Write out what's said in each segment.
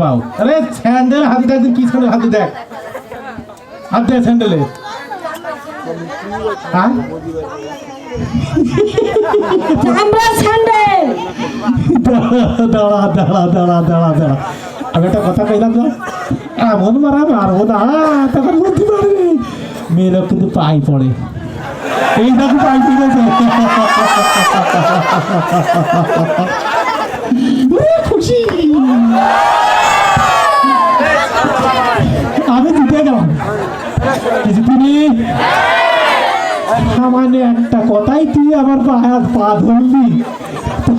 পাও। আরে স্যান্ডেল হাতে দেখ কি স্যান্ডেল হাতে দেখ। হাত দেখ স্যান্ডেলে। হ্যাঁ আমরা স্যান্ডেল। দাঁড়া দাঁড়া দাঁড়া দাঁড়া দাঁড়া। আমি একটা কথা কইলাম না? এমন মারা মারবো না তখন বুঝতে পারবি মেয়ে কিন্তু পাই পড়ে। এই দেখো পাই পড়েছে। খুশি। তুমি সামান্য একটা কথাই তুই আমার পায়ে পা ধরলি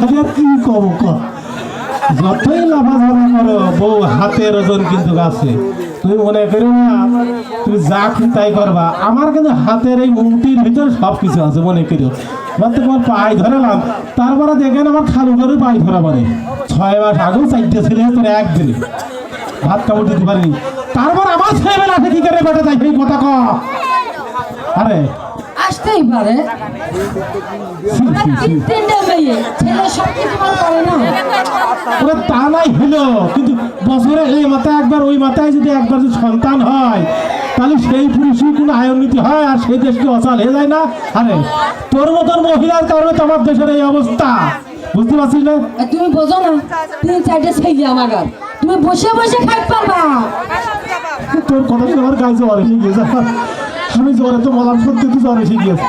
আর কি কব যতই লাফাঝাফা করো বউ হাতের ওজন কিন্তু আছে। তুমি মনে করো না তুমি যা তাই করবা। আমার কিন্তু হাতের এই মুটির ভিতরে সব কিছু আছে, মনে করো এবার তোমার পায়ে ধরালাম, তারপরে দেখেন আমার খালু করে পায়ে ধরা মানে ছয় মাস আগেও চারটে ছেলে তোর একদিনে। ভাত কাপড় দিতে পারিনি। তারপর আমার ছেলেবেলা কি করে বেটা? যাই সেই কথা ক। আরে। আসতেই পারে। তা নাই হলো। কিন্তু বছরে এই মাথায় একবার ওই মাথায় যদি একবার যদি সন্তান হয় তাহলে সেই পুরুষই কোনো আয়নীতি হয় আর সেই দেশকে অচল হয়ে যায় না। আরে তোর মতন মহিলার কারণে তো আমার দেশের এই অবস্থা। বুঝতে পারছিস না? তুমি বোঝো না তিন চারটে ছেলে আমার। তুমি বসে বসে খাইতে পারবা। তোর কথা আমার গায়ে জ্বর এসে গিয়েছে আমি জ্বরে তো মলাম সত্যি তুই জ্বর এসে গিয়েছে